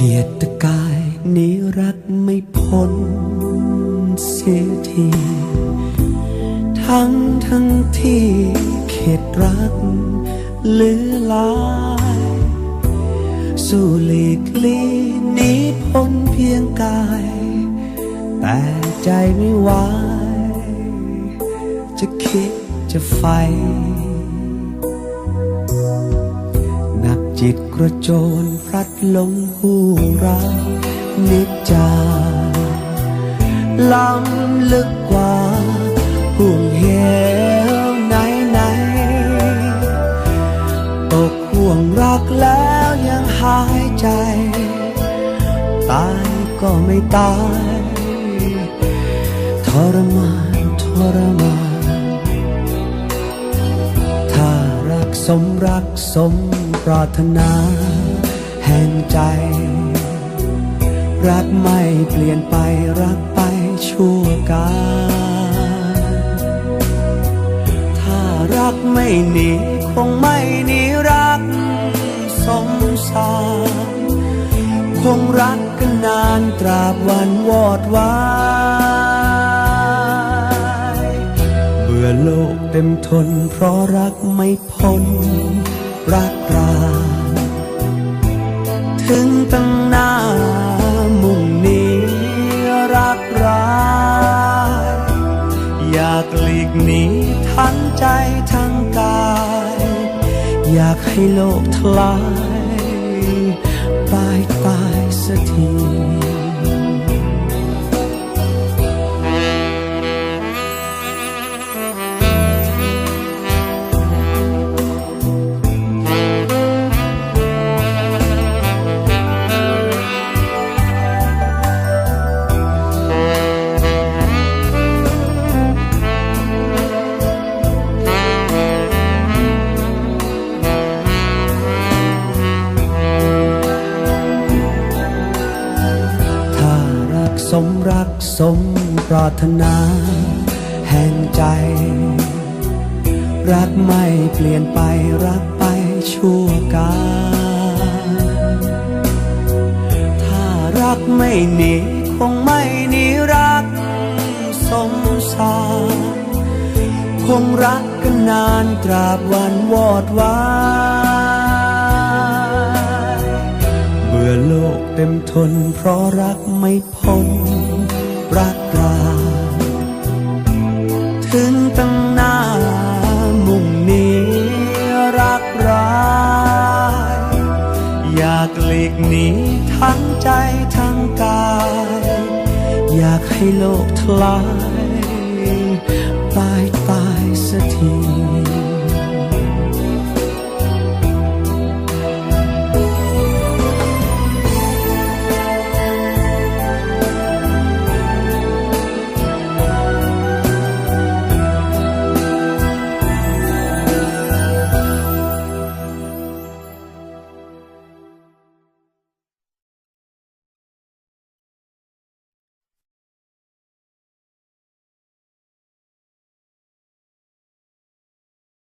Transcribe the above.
เกียรติกายนี้รักไม่พ้นเสียที ทั้งทั้งที่เขตรักหรือลายสู่หลีกลีนี้พ้นเพียงกาย แต่ใจไม่ไหวจะคิดจะไฟ กระโจนพลัดหลงหูรักนิจจาล้ำลึกกว่าห่วงเหวไหนไหนตกห่วงรักแล้วยังหายใจ ตายก็ไม่ตายทรมานทรมาน ถ้ารักสมรักสม รารถนา แห่งใจ รักไม่เปลี่ยนไปรักไปชั่วกาลถ้ารักไม่หนีคงไม่หนีรักสมสารคงรักกันนานตราบวันวอดวายเบื่อโลกเต็มทนเพราะรักไม่พ้น รักราถึงตั้งหน้ามุ่งนี้รักร้ายอยากหลีกหนีทั้งใจทั้งกาย อยากให้โลกทลาย ตายตายสักที สมรักสมปรารถนา แห่งใจ รักไม่เปลี่ยนไปรักไปชั่วกาลถ้ารักไม่หนีคงไม่หนีรักสมสารคงรักกันนานตราบวันวอดวาย อโลกเต็มทน เพราะรักไม่พ้นรักราถึงตั้งหน้ามุ่งนี้รักร้ายอยากหลีกหนีทั้งใจทั้งกาย อยากให้โลกทลาย ตายตาย